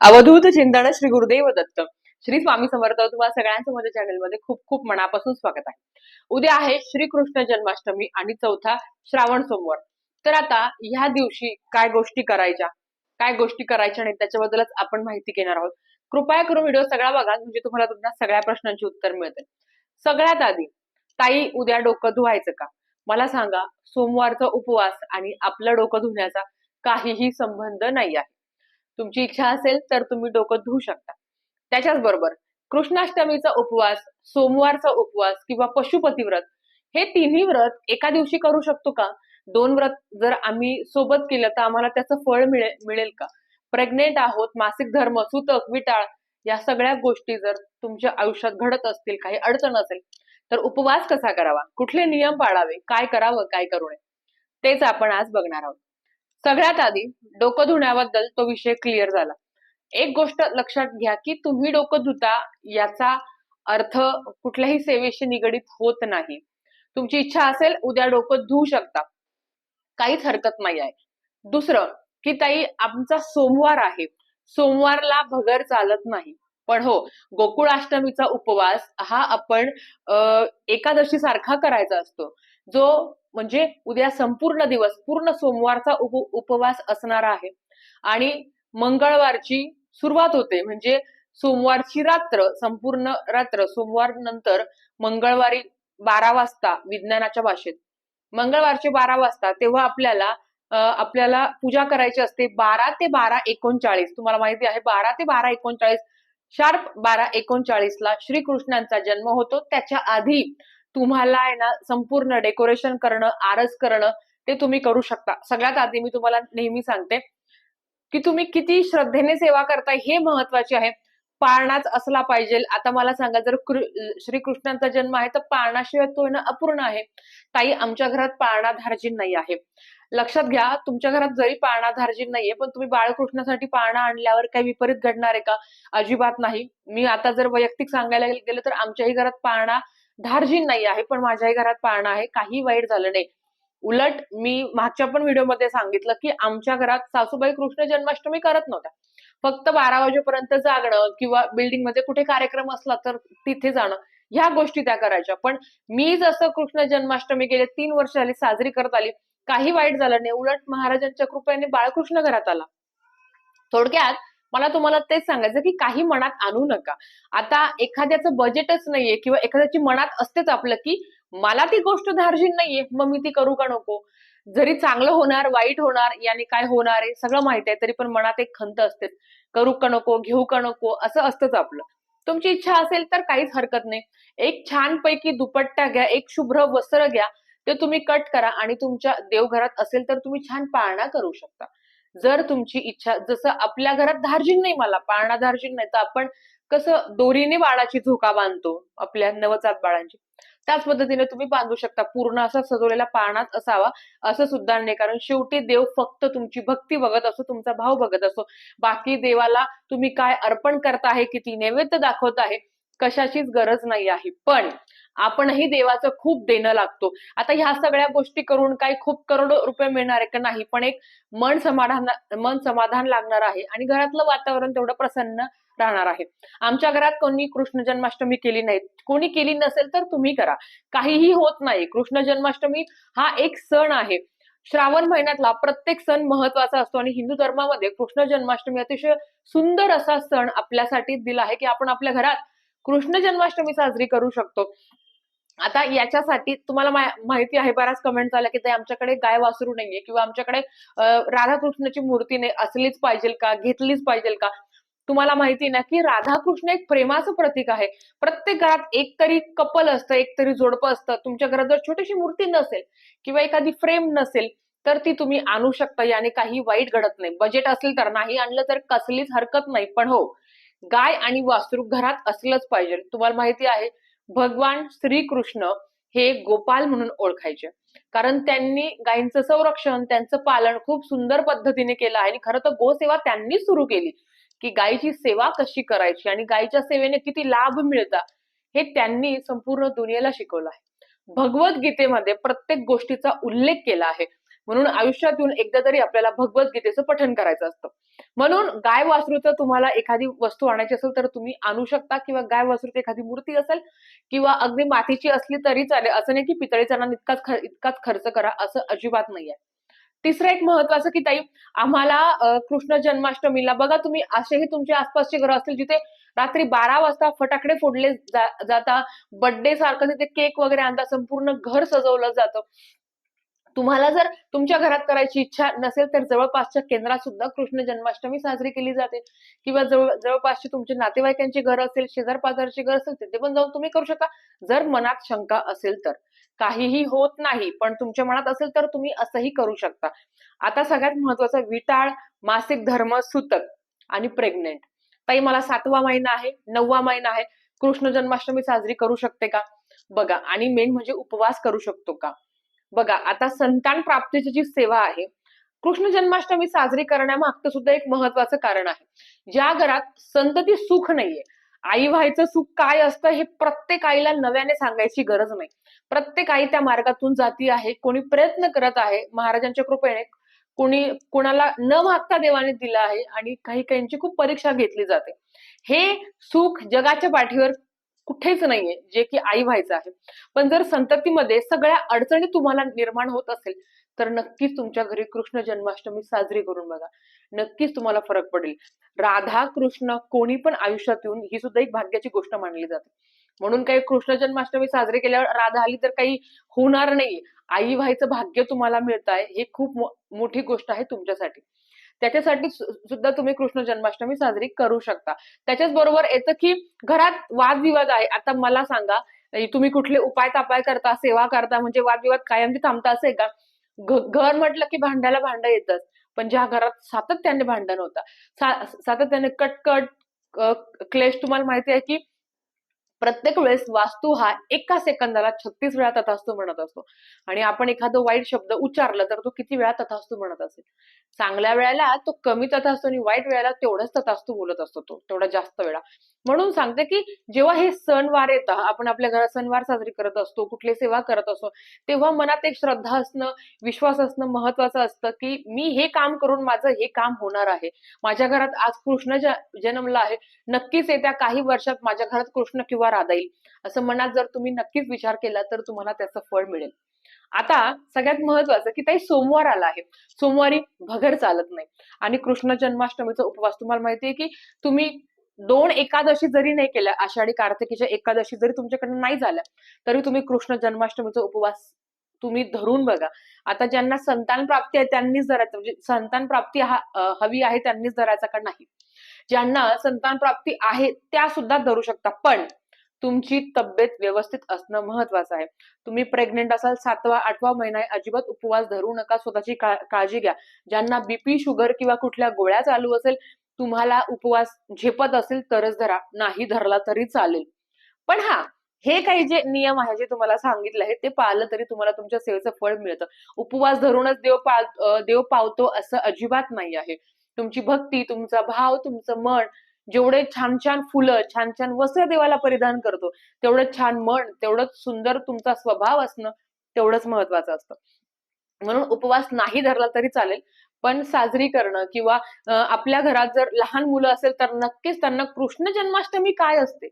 अवधूत चिंतन श्री गुरुदेव दत्त. श्री स्वामी समर्थ तुम्हाला सगळ्यांचं माझ्या चॅनलमध्ये खूप खूप मनापासून स्वागत आहे. उद्या आहे श्रीकृष्ण जन्माष्टमी आणि चौथा श्रावण सोमवार. तर आता ह्या दिवशी काय गोष्टी करायच्या? काय गोष्टी करायच्या नाही त्याच्याबद्दलच आपण माहिती घेणार आहोत. कृपया करून व्हिडिओ सगळा बघा म्हणजे तुम्हाला तुमच्या सगळ्या प्रश्नांची उत्तर मिळतील. सगळ्यात आधी ताई उद्या डोकं धुवायचं का? मला सांगा सोमवारचा उपवास आणि आपलं डोकं धुण्याचा काहीही संबंध नाही आहे. तुमची इच्छा असेल तर तुम्ही डोकं धुवू शकता. त्याच्याच बरोबर कृष्णाष्टमीचा उपवास सोमवारचा उपवास किंवा पशुपती व्रत हे तिन्ही व्रत एका दिवशी करू शकतो का? दोन व्रत जर आम्ही सोबत केलं तर आम्हाला त्याचं फळ मिळेल मिळेल का? प्रेग्नेंट आहोत मासिक धर्म सुतक विटाळ या सगळ्या गोष्टी जर तुमच्या आयुष्यात घडत असतील काही अडचण असेल तर उपवास कसा करावा? कुठले नियम पाळावे? काय करावं? काय करू नये? तेच आपण आज बघणार आहोत. सगळ्यात आधी डोकं धुण्याबद्दल तो विषय क्लिअर झाला. एक गोष्ट लक्षात घ्या की तुम्ही डोकं धुता याचा अर्थ कुठल्याही सेवेशी निगडीत होत नाही. तुमची इच्छा असेल उद्या डोकं धुवू शकता. काहीच हरकत नाही आहे. दुसरं की ताई आमचा सोमवार आहे. सोमवारला भगर चालत नाही. पण हो गोकुळाष्टमीचा उपवास हा आपण एकादशी सारखा करायचा असतो. जो म्हणजे उद्या संपूर्ण दिवस पूर्ण सोमवारचा उप उपवास असणार आहे. आणि मंगळवारची सुरुवात होते म्हणजे सोमवारची रात्र संपूर्ण रात्र सोमवार नंतर मंगळवारी बारा वाजता विज्ञानाच्या भाषेत. मंगळवारचे बारा वाजता तेव्हा आपल्याला आपल्याला पूजा करायची असते बारा ते बारा एकोणचाळीस. तुम्हाला माहिती आहे बारा ते बारा एकोणचाळीस शार्प बारा एकोणचाळीस ला श्रीकृष्णांचा जन्म होतो. त्याच्या आधी तुम्हाला आहे ना संपूर्ण डेकोरेशन करणं आरस करणं ते तुम्ही करू शकता. सगळ्यात आधी मी तुम्हाला नेहमी सांगते की तुम्ही किती श्रद्धेने सेवा करताय हे महत्त्वाचे आहे. पाळणाच असला पाहिजे. आता मला सांगा जर श्रीकृष्णांचा जन्म आहे तर पाळणाशिवाय तो आहे ना अपूर्ण आहे. ताई आमच्या घरात पाळणाधारजी नाही आहे. लक्षात घ्या तुमच्या घरात जरी पाळणाधारजी नाहीये पण तुम्ही बाळकृष्णासाठी पाळणा आणल्यावर काही विपरीत घडणार आहे का? अजिबात नाही. मी आता जर वैयक्तिक सांगायला गेलं तर आमच्याही घरात पाळणा धारजीन नाही आहे पण माझ्याही घरात पाळणा आहे काही वाईट झालं नाही. उलट मी मागच्या पण व्हिडिओमध्ये सांगितलं की आमच्या घरात सासूबाई कृष्ण जन्माष्टमी करत नव्हत्या. फक्त बारा वाजेपर्यंत जागणं किंवा बिल्डिंगमध्ये कुठे कार्यक्रम असला तर तिथे जाणं ह्या गोष्टी त्या करायच्या. पण मी जसं कृष्ण जन्माष्टमी गेले तीन वर्ष झाली साजरी करत आली काही वाईट झालं नाही. उलट महाराजांच्या कृपेने बाळकृष्ण घरात आला. थोडक्यात मला तुम्हाला तेच सांगायचं की काही मनात आणू नका. आता एखाद्याचं बजेटच नाहीये किंवा एखाद्याची मनात असतेच आपलं की मला ती गोष्ट धार्जिन नाहीये मग मी ती करू का नको? जरी चांगलं होणार वाईट होणार याने काय होणार आहे सगळं माहीत आहे तरी पण मनात एक खंत असते करू का नको घेऊ का नको असं असतंच आपलं. तुमची इच्छा असेल तर काहीच हरकत नाही. एक छानपैकी दुपट्टा घ्या एक शुभ्र वस्त्र घ्या ते तुम्ही कट करा आणि तुमच्या देवघरात असेल तर तुम्ही छान पाळणा करू शकता. जर तुमची इच्छा जसं आपल्या घरात धार्जिन नाही मला पाळणा धार्जिन नाही तर आपण कसं दोरीने बाळाची झोका बांधतो आपल्या नवजात बाळांची. त्याच पद्धतीने तुम्ही बांधू शकता पूर्ण असा सजवलेला पाळणाच असावा असं सुद्धा नाही कारण शेवटी देव फक्त तुमची भक्ती बघत असो तुमचा भाव बघत असो. बाकी देवाला तुम्ही काय अर्पण करता आहे किती नैवेद्य दाखवत आहे कशाचीच गरज नाही आहे. पण आपणही देवाचं खूप देणं लागतो. आता ह्या सगळ्या गोष्टी करून काही खूप करोडो रुपये मिळणार आहे का नाही पण एक मन समाधान मन समाधान लागणार आहे आणि घरातलं वातावरण तेवढं प्रसन्न राहणार आहे. आमच्या घरात कोणी कृष्ण जन्माष्टमी केली नाही कोणी केली नसेल तर तुम्ही करा. काहीही होत नाही. कृष्ण जन्माष्टमी हा एक सण आहे. श्रावण महिन्यातला प्रत्येक सण महत्त्वाचा असतो आणि हिंदू धर्मामध्ये कृष्ण जन्माष्टमी अतिशय सुंदर असा सण आपल्यासाठी दिला आहे की आपण आपल्या घरात कृष्ण जन्माष्टमी साजरी करू शकतो. आता याच्यासाठी तुम्हाला माहिती आहे बऱ्याच कमेंट झाल्या की ते आमच्याकडे गाय वासरू नाहीये किंवा आमच्याकडे राधाकृष्णाची मूर्ती नाही असलीच पाहिजे का घेतलीच पाहिजे का? तुम्हाला माहिती ना की राधाकृष्ण एक प्रेमाचं प्रतीक आहे. प्रत्येक घरात एक तरी कपल असतं एक तरी जोडपं असतं. तुमच्या घरात जर छोटीशी मूर्ती नसेल किंवा एखादी फ्रेम नसेल तर ती तुम्ही आणू शकता. याने काही वाईट घडत नाही. बजेट असेल तर नाही आणलं तर कसलीच हरकत नाही. पण हो गाय आणि वासरू घरात असलंच पाहिजे. तुम्हाला माहिती आहे भगवान श्रीकृष्ण हे गोपाल म्हणून ओळखायचे. कारण त्यांनी गायींचं संरक्षण त्यांचं पालन खूप सुंदर पद्धतीने केलं आहे आणि खरं तर गोसेवा त्यांनी सुरू केली की गायीची सेवा कशी करायची आणि गायीच्या सेवेने किती लाभ मिळतात हे त्यांनी संपूर्ण दुनियेला शिकवलं आहे. भगवद्गीतेमध्ये प्रत्येक गोष्टीचा उल्लेख केला आहे. म्हणून आयुष्यातून एकदा तरी आपल्याला भगवद्गीतेचं पठण करायचं असतं. म्हणून गाय वासरूचं तुम्हाला एखादी वस्तू आणायची असेल तर तुम्ही आणू शकता. किंवा गाय वासरूची एखादी मूर्ती असेल किंवा अगदी मातीची असली तरी चालेल. असं नाही की पितळेचा नाण इतकाच इतकाच खर्च करा असं अजिबात नाहीये. तिसरं एक महत्वाचं की ताई आम्हाला कृष्ण जन्माष्टमीला बघा तुम्ही असेही तुमच्या आसपासचे घर असतील जिथे रात्री बारा वाजता फटाकडे फोडले जा- जाता बर्थडे सारखं तिथे केक वगैरे आणता संपूर्ण घर सजवलं जातं. तुम्हाला जर तुमच्या घरात करायची इच्छा नसेल तर जवळपासच्या केंद्रात सुद्धा कृष्ण जन्माष्टमी साजरी केली जाते. किंवा जवळ जवळपासचे तुमचे नातेवाईकांचे घर असेल शेजार पाजारचे घर असेल तिथे पण जाऊन तुम्ही करू शकता. जर मनात शंका असेल तर. काहीही होत नाही पण तुमच्या मनात असेल तर तुम्ही असंही करू शकता. आता सगळ्यात महत्वाचं विटाळ मासिक धर्म सुतक आणि प्रेग्नेंट. ताई मला सातवा महिना आहे नववा महिना आहे. कृष्ण जन्माष्टमी साजरी करू शकते का? बघा आणि मेन म्हणजे उपवास करू शकतो का? बघा आता संतान प्राप्तीची जी सेवा आहे कृष्ण जन्माष्टमी साजरी करण्यामागचं सुद्धा एक महत्वाचं कारण आहे. ज्या घरात संतती सुख नाहीये आई व्हायचं सुख काय असतं हे प्रत्येक आईला नव्याने सांगायची गरज नाही. प्रत्येक आई त्या मार्गातून जाती आहे कोणी प्रयत्न करत आहे महाराजांच्या कृपेने कोणी कोणाला न मागता देवाने दिलं आहे आणि काही काहींची खूप परीक्षा घेतली जाते. हे सुख जगाच्या पाठीवर कुठेच नाहीये जे की आई व्हायचं आहे. पण जर संततीमध्ये सगळ्या अडचणी तुम्हाला निर्माण होत असेल तर नक्कीच तुमच्या घरी कृष्ण जन्माष्टमी साजरी करून बघा. नक्कीच तुम्हाला फरक पडेल. राधा कृष्ण कोणी पण आयुष्यात येऊन ही सुद्धा एक भाग्याची गोष्ट मानली जाते. म्हणून काही कृष्ण जन्माष्टमी साजरी केल्यावर राधा आली तर काही होणार नाही आई व्हायचं भाग्य तुम्हाला मिळत आहे हे खूप मोठी गोष्ट आहे तुमच्यासाठी. त्याच्यासाठी सुद्धा तुम्ही कृष्ण जन्माष्टमी साजरी करू शकता. त्याच्याच बरोबर येतं की घरात वादविवाद आहे. आता मला सांगा तुम्ही कुठले उपाय तापाय करता सेवा करता म्हणजे वादविवाद कायमची थांबता असे का? घर म्हटलं की भांड्याला भांड येतच पण ज्या घरात सातत्याने भांडण होतं सातत्याने कटकट क्लेश तुम्हाला माहिती आहे की प्रत्येक वेळेस वास्तू हा एका सेकंदाला छत्तीस वेळा तथास्तू म्हणत असतो. आणि आपण एखादं वाईट शब्द उच्चारला तर तो किती वेळा तथास्तू म्हणत असेल? चांगल्या वेळेला तो कमी तथास्तू आणि वाईट वेळेला तेवढाच तथास्तू बोलत असतो तो तेवढा जास्त वेळा. म्हणून सांगते की जेव्हा हे सणवार येतात आपण आपल्या घरात सणवार साजरी करत असतो कुठली सेवा करत असतो तेव्हा मनात एक श्रद्धा असणं विश्वास असणं महत्वाचं असतं की मी हे काम करून माझं हे काम होणार आहे. माझ्या घरात आज कृष्ण जन्मला आहे. नक्कीच येत्या काही वर्षात माझ्या घरात कृष्ण किंवा राधा येईल. असं मनात जर तुम्ही नक्कीच विचार केला तर तुम्हाला त्याचं फळ मिळेल. आता सगळ्यात महत्वाचं की ताई सोमवार आला आहे. सोमवारी भगर चालत नाही. आणि कृष्ण जन्माष्टमीचा उपवास तुम्हाला माहितीये की तुम्ही दोन एकादशी जरी नाही केल्या आषाढी कार्तिकीच्या एकादशी जरी तुमच्याकडनं नाही झाल्या तरी तुम्ही कृष्ण जन्माष्टमीचा उपवास तुम्ही धरून बघा. आता ज्यांना संतान प्राप्ती आहे त्यांनीच धरायचं. म्हणजे संतान प्राप्ती हा हवी आहे त्यांनीच धरायचा का नाही? ज्यांना संतान प्राप्ती आहे त्या सुद्धा धरू शकता. पण तुमची तब्येत व्यवस्थित असणं महत्वाचं आहे. तुम्ही प्रेग्नेंट असाल सातवा आठवा महिना अजिबात उपवास धरू नका स्वतःची काळजी घ्या. ज्यांना बीपी शुगर किंवा कुठल्या गोळ्या चालू असेल तुम्हाला उपवास झेपत असेल तरच धरा नाही धरला तरी चालेल. पण हा हे काही जे नियम आहे जे तुम्हाला सांगितले आहे ते पाळलं तरी तुम्हाला तुमच्या सेवेचं फळ मिळतं. उपवास धरूनच देव पाळ देव पावतो असं अजिबात नाही आहे. तुमची भक्ती तुमचा भाव तुमचं मन जेवढे छान छान फुलं छान छान वस्त्र देवाला परिधान करतो तेवढं छान मन तेवढंच सुंदर तुमचा स्वभाव असणं तेवढंच महत्वाचं असतं. म्हणून उपवास नाही धरला तरी चालेल पण साजरी करणं किंवा आपल्या घरात जर लहान मुलं असेल तर नक्कीच त्यांना कृष्ण जन्माष्टमी काय असते?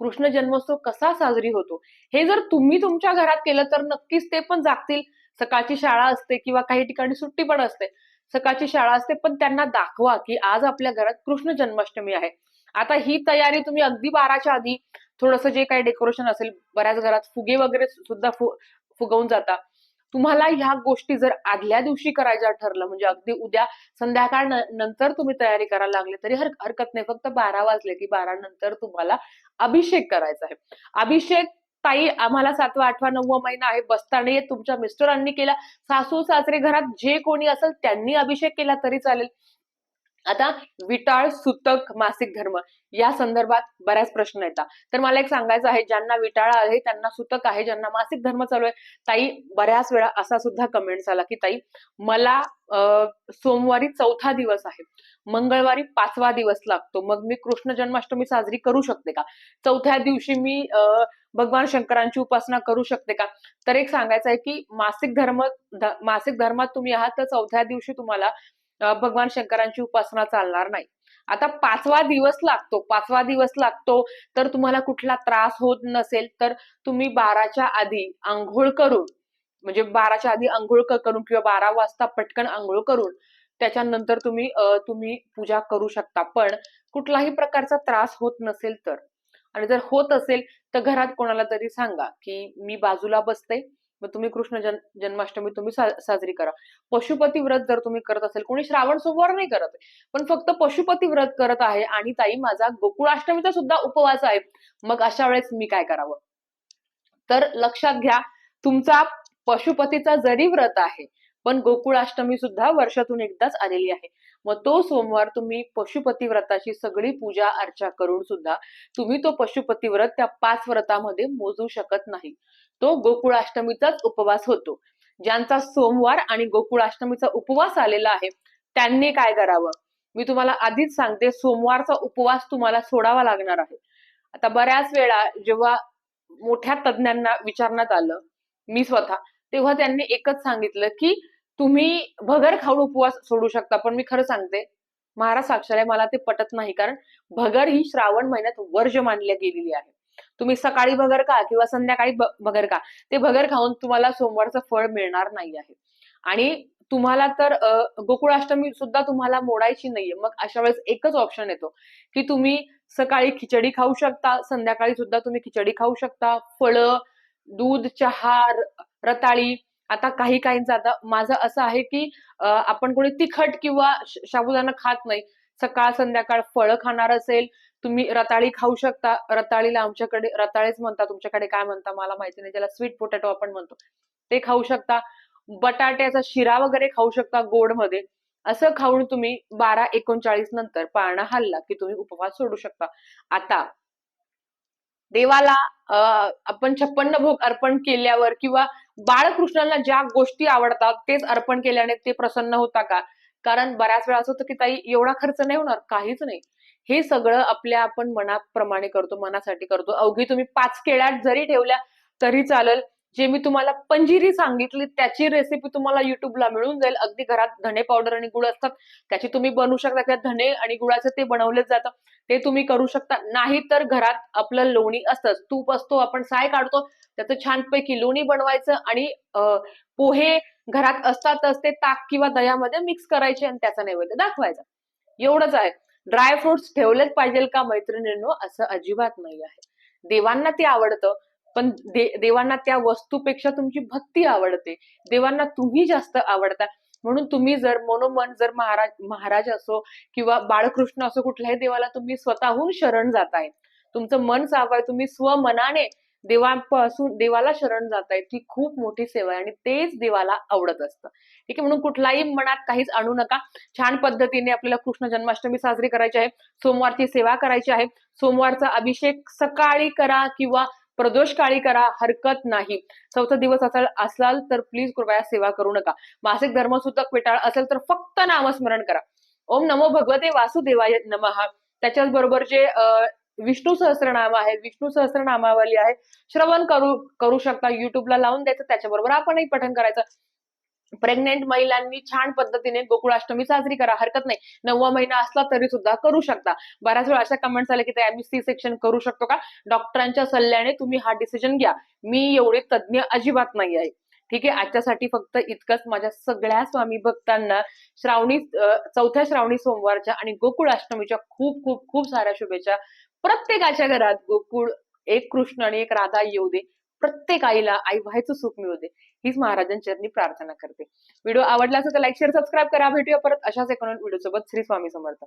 कृष्ण जन्मोत्सव कसा साजरी होतो? हे जर तुम्ही तुमच्या घरात केलं तर नक्कीच ते पण जागतील. सकाळची शाळा असते किंवा काही ठिकाणी सुट्टी पण असते. सकाळची शाळा असते पण त्यांना दाखवा की आज आपल्या घरात कृष्ण जन्माष्टमी आहे. आता ही तयारी तुम्ही अगदी बाराच्या आधी थोडस जे काही डेकोरेशन असेल बऱ्याच घरात फुगे वगैरे सुद्धा फु फुगवून जाता. तुम्हाला ह्या गोष्टी जर आदल्या दिवशी करायच्या ठरलं म्हणजे अगदी उद्या संध्याकाळ नंतर तुम्ही तयारी करायला लागले तरी हर हरकत नाही. फक्त बारा वाजले की बारा नंतर तुम्हाला अभिषेक करायचा आहे. अभिषेक ताई आम्हाला सातवा आठवा नववा महिना आहे. बसता नाही तुमच्या मिस्टरांनी केला. सासू सासरे घरात जे कोणी असेल त्यांनी अभिषेक केला तरी चालेल. आता विटाळ सुतक मासिक धर्म या संदर्भात बऱ्याच प्रश्न येतात. तर मला एक सांगायचं आहे ज्यांना विटाळ आहे त्यांना सुतक आहे ज्यांना मासिक धर्म चालू आहे ताई बऱ्याच वेळा असा सुद्धा कमेंट्स आला की ताई मला सोमवारी चौथा दिवस आहे. मंगळवारी पाचवा दिवस लागतो. मग मी कृष्ण जन्माष्टमी साजरी करू शकते का? चौथ्या दिवशी मी अं, भगवान शंकरांची उपासना करू शकते का? तर एक सांगायचं आहे की मासिक धर्म मासिक धर्मात तुम्ही आहात तर चौथ्या दिवशी तुम्हाला भगवान शंकरांची उपासना चालणार नाही. आता पाचवा दिवस लागतो पाचवा दिवस लागतो तर तुम्हाला कुठला त्रास होत नसेल तर तुम्ही बाराच्या आधी आंघोळ करून म्हणजे बाराच्या आधी आंघोळ करून किंवा बारा वाजता पटकन आंघोळ करून त्याच्यानंतर तुम्ही तुम्ही पूजा करू शकता. पण कुठलाही प्रकारचा त्रास होत नसेल तर. आणि जर होत असेल तर घरात कोणाला तरी सांगा की मी बाजूला बसते मग तुम्ही कृष्ण जन जन्माष्टमी तुम्ही सा- साजरी करा. पशुपती व्रत जर तुम्ही करत असेल कोणी श्रावण सोमवार नाही करत पण फक्त पशुपती व्रत करत आहे आणि ताई माझा गोकुळाष्टमीचा सुद्धा उपवास आहे मग अशा वेळेस मी काय करावं? तर लक्षात घ्या तुमचा पशुपतीचा जरी व्रत आहे पण गोकुळाष्टमी सुद्धा वर्षातून एकदाच आलेली आहे. मग तो सोमवार तुम्ही पशुपती व्रताची सगळी पूजा अर्चा करून सुद्धा तुम्ही तो पशुपती व्रत त्या पाच व्रतामध्ये मोजू शकत नाही. तो गोकुळाष्टमीचाच उपवास होतो. ज्यांचा सोमवार आणि गोकुळाष्टमीचा उपवास आलेला आहे त्यांनी काय करावं? मी तुम्हाला आधीच सांगते सोमवारचा उपवास तुम्हाला सोडावा लागणार आहे. आता बऱ्याच वेळा जेव्हा मोठ्या तज्ज्ञांना विचारण्यात आलं मी स्वतः तेव्हा त्यांनी एकच सांगितलं की तुम्ही भगर खाऊन उपवास सोडू शकता पण मी खरं सांगते महाराज साक्षर आहे मला ते पटत नाही कारण भगर ही श्रावण महिन्यात वर्ज मानली गेलेली आहे. तुम्ही सकाळी भगर का किंवा संध्याकाळी भगर का ते भगर खाऊन तुम्हाला सोमवारचं फळ मिळणार नाही आहे. आणि तुम्हाला तर गोकुळाष्टमी सुद्धा तुम्हाला मोडायची नाहीये. मग अशा वेळेस एकच ऑप्शन येतो की तुम्ही सकाळी खिचडी खाऊ शकता संध्याकाळी सुद्धा तुम्ही खिचडी खाऊ शकता. फळं दूध चहा रताळी आता काही काहींचं आता माझं असं आहे की आपण कोणी तिखट किंवा शाबुदाना साबुदाणा खात नाही. सकाळ संध्याकाळ फळं खाणार असेल तुम्ही रताळी खाऊ शकता. रताळीला आमच्याकडे रताळेच म्हणता तुमच्याकडे काय म्हणता मला माहिती नाही. ज्याला स्वीट पोटॅटो आपण म्हणतो ते खाऊ शकता. बटाट्याचा शिरा वगैरे खाऊ शकता गोडमध्ये असं खाऊन तुम्ही बारा एकोणचाळीस नंतर पाळणा हल्ला की तुम्ही उपवास सोडू शकता. आता देवाला आपण छप्पन्न भोग अर्पण केल्यावर किंवा बाळकृष्णाला ज्या गोष्टी आवडतात तेच अर्पण केल्याने ते प्रसन्न होता का? कारण बऱ्याच वेळा असं होतं की ताई एवढा खर्च नाही होणार काहीच नाही. हे सगळं आपल्या आपण मनाप्रमाणे करतो मनासाठी करतो. अवघी तुम्ही पाच केळ्यात जरी ठेवल्या तरी चालेल. जे मी तुम्हाला पंजिरी सांगितली त्याची रेसिपी तुम्हाला युट्यूबला मिळून जाईल. अगदी घरात धणे पावडर आणि गुळ असतात त्याची तुम्ही बनवू शकता. किंवा धणे आणि गुळाचं ते बनवलंच जातं. ते तुम्ही करू शकता. नाही तर घरात आपलं लोणी असतंच. तूप असतो आपण साय काढतो. त्याचं छानपैकी लोणी बनवायचं आणि पोहे घरात असतातच ते ताक किंवा दह्यामध्ये मिक्स करायचे आणि त्याचा नैवेद्य दाखवायचा. एवढंच आहे. ड्राय फ्रुट्स ठेवलेच पाहिजे का मैत्रिणींनो? असं अजिबात नाही आहे. देवांना ते आवडतं पण दे, देवांना त्या वस्तूपेक्षा तुमची भक्ती आवडते. देवांना तुम्ही जास्त आवडता. म्हणून तुम्ही जर मनोमन जर महाराज महाराज असो किंवा बाळकृष्ण असो कुठल्याही देवाला तुम्ही स्वतःहून शरण जाताय. तुमचं मन साफ तुम्ही स्वमनाने देवापासून देवाला शरण जाताय ती खूप मोठी सेवा आहे आणि तेच देवाला आवडत असतं. ठीक आहे म्हणून कुठलाही मनात काहीच आणू नका. छान पद्धतीने आपल्याला कृष्ण जन्माष्टमी साजरी करायची आहे. सोमवारची सेवा करायची आहे. सोमवारचा अभिषेक सकाळी करा किंवा प्रदोष काळी करा हरकत नाही. चौथा दिवस असाल असाल तर प्लीज कृपया सेवा करू नका. मासिक धर्मसूतक विटाळ असेल तर फक्त नामस्मरण करा. ओम नमो भगवते वासुदेवाय नमः. त्याच्याच बरोबर जे अं, विष्णू सहस्रनाम आहे विष्णू सहस्रनामावली आहे. श्रवण करू करू शकता. युट्यूबला लावून द्यायचं त्याच्याबरोबर आपणही पठण करायचं. प्रेग्नेंट महिलांनी छान पद्धतीने गोकुळाष्टमी साजरी करा हरकत नाही. नववा महिना असला तरी सुद्धा करू शकता. बऱ्याच वेळा अशा कमेंट्स आल्या की ते आम्ही सी सेक्शन करू शकतो का? डॉक्टरांच्या सल्ल्याने तुम्ही हा डिसिजन घ्या. मी एवढे तज्ज्ञ अजिबात नाही आहे ठीक आहे? आजच्यासाठी फक्त इतकंच. माझ्या सगळ्या स्वामी भक्तांना श्रावणी चौथ्या श्रावणी सोमवारच्या आणि गोकुळाष्टमीच्या खूप खूप खूप साऱ्या शुभेच्छा. प्रत्येकाच्या घरात गोकुळ एक कृष्ण आणि एक राधा येऊ दे. प्रत्येक आईला आई व्हायचं सुख मिळू दे. हीच महाराजांचरणी प्रार्थना करते. व्हिडिओ आवडला असेल तर लाईक शेअर सबस्क्राईब करा. भेटूया परत अशाच एकोण व्हिडिओ सोबत श्री स्वामी समर्थ.